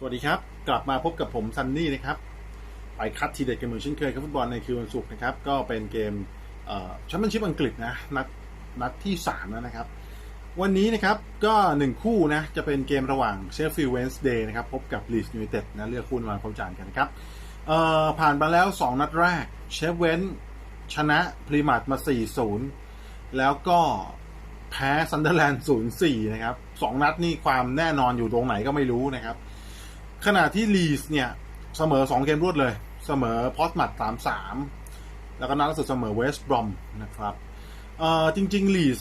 สวัสดีครับ กลับมาพบกับผมซันนี่นะครับไปคัดทีเด็ดกันเหมือนเช่นเคยครับฟุตบอลในคืนวันศุกร์นะครับ ก็เป็นเกมแชมเปี้ยนชิพอังกฤษนะนัดนัดที่3แล้วนะครับ วันนี้นะครับก็หนึ่งคู่นะ จะเป็นเกมระหว่างเชฟฟิลด์เวนส์เดย์นะครับ พบกับลีสยูไนเต็ดนะเลือกคู่มาพบจานกันนะครับผ่านมาแล้ว 2 นัดแรกเชฟเวนชนะพรีมาร์มา 4-0 แล้วก็แพ้ซันเดอร์แลนด์ 0-4 นะครับสองนัดนี่ความแน่นอนอยู่ตรงไหนก็ไม่รู้นะครับ ขณะที่ลีสเนี่ย เสมอ 2 เกมรวดเลย เสมอพอสมัด3-3แล้วก็นัดล่าสุดเสมอเวสต์บรอมนะครับเอ่อจริง ๆ ลีส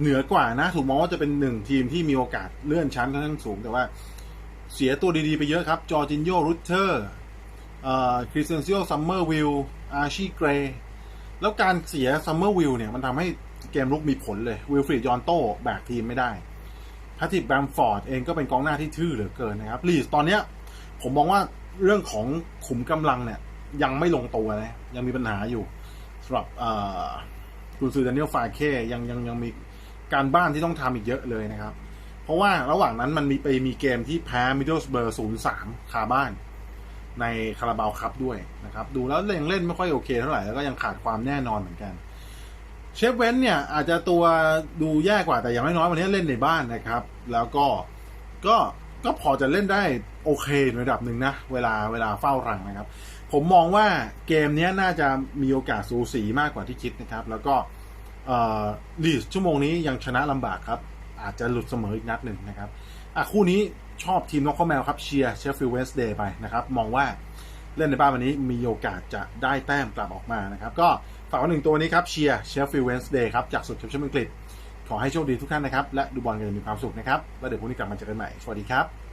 เหนือกว่านะ ถูกมองว่าจะเป็นหนึ่งทีมที่มีโอกาสเลื่อนชั้นค่อนข้างสูง แต่ว่าเสียตัวดี ๆ ไปเยอะครับ จอร์จินโยรูเทอร์คริสเตนซิโอซัมเมอร์วิลอาร์ชีเกรแล้วการเสียซัมเมอร์วิลเนี่ย มันทำให้เกมลุกมีผลเลย วิลฟรีดยอนโตแบกทีมไม่ได้ พาทิบแบมฟอร์ดเองก็เป็นกองหน้าที่ทื่อเหลือเกินนะครับลีสตอนเนี้ยผมมองว่าเรื่องของขุมกำลังเนี่ย ยังไม่ลงตัวนะยังมีปัญหาอยู่สำหรับกุนซือดานิเอลฟาเคยังยังยังมีการบ้านที่ต้องทำอีกเยอะเลยนะครับ เพราะว่าระหว่างนั้นมันมีไปมีเกมที่แพ้มิดเดิลสเบอร์ศูนย์สามคาบ้าน ในคาราบาวคัพด้วยนะครับ ดูแล้วยังเล่นไม่ค่อยโอเคเท่าไหร่แล้วก็ยังขาดความแน่นอนเหมือนกัน เชฟเว้นเนี่ยอาจจะตัวดูแย่กว่าแต่อย่างน้อยๆวันนี้เล่นในบ้านนะครับ แล้วก็ก็ก็พอจะเล่นได้โอเคในระดับหนึ่งนะ เวลาเวลาเฝ้ารังนะครับ ผมมองว่าเกมนี้น่าจะมีโอกาสสูสีมากกว่าที่คิดนะครับ แล้วก็ลีสชั่วโมงนี้ยังชนะลำบากครับ อาจจะหลุดเสมออีกนัดหนึ่งนะครับอะคู่นี้ชอบทีมนอกข้อแมวครับเชียร์เชฟฟิลด์เวสเดย์ไปนะครับ มองว่า เล่นในบ้านวันนี้มีโอกาสจะได้แต้มกลับออกมานะครับก็ฝากไว้หนึ่งตัวนี้ครับเชียร์เชฟฟิลด์เวสเดย์ครับจากสุดแชมเปี้ยนอังกฤษขอให้โชคดีทุกท่านนะครับ และดูบอลกันอย่างมีความสุขนะครับ แล้วเดี๋ยวพรุ่งนี้กลับมาเจอกันใหม่ สวัสดีครับ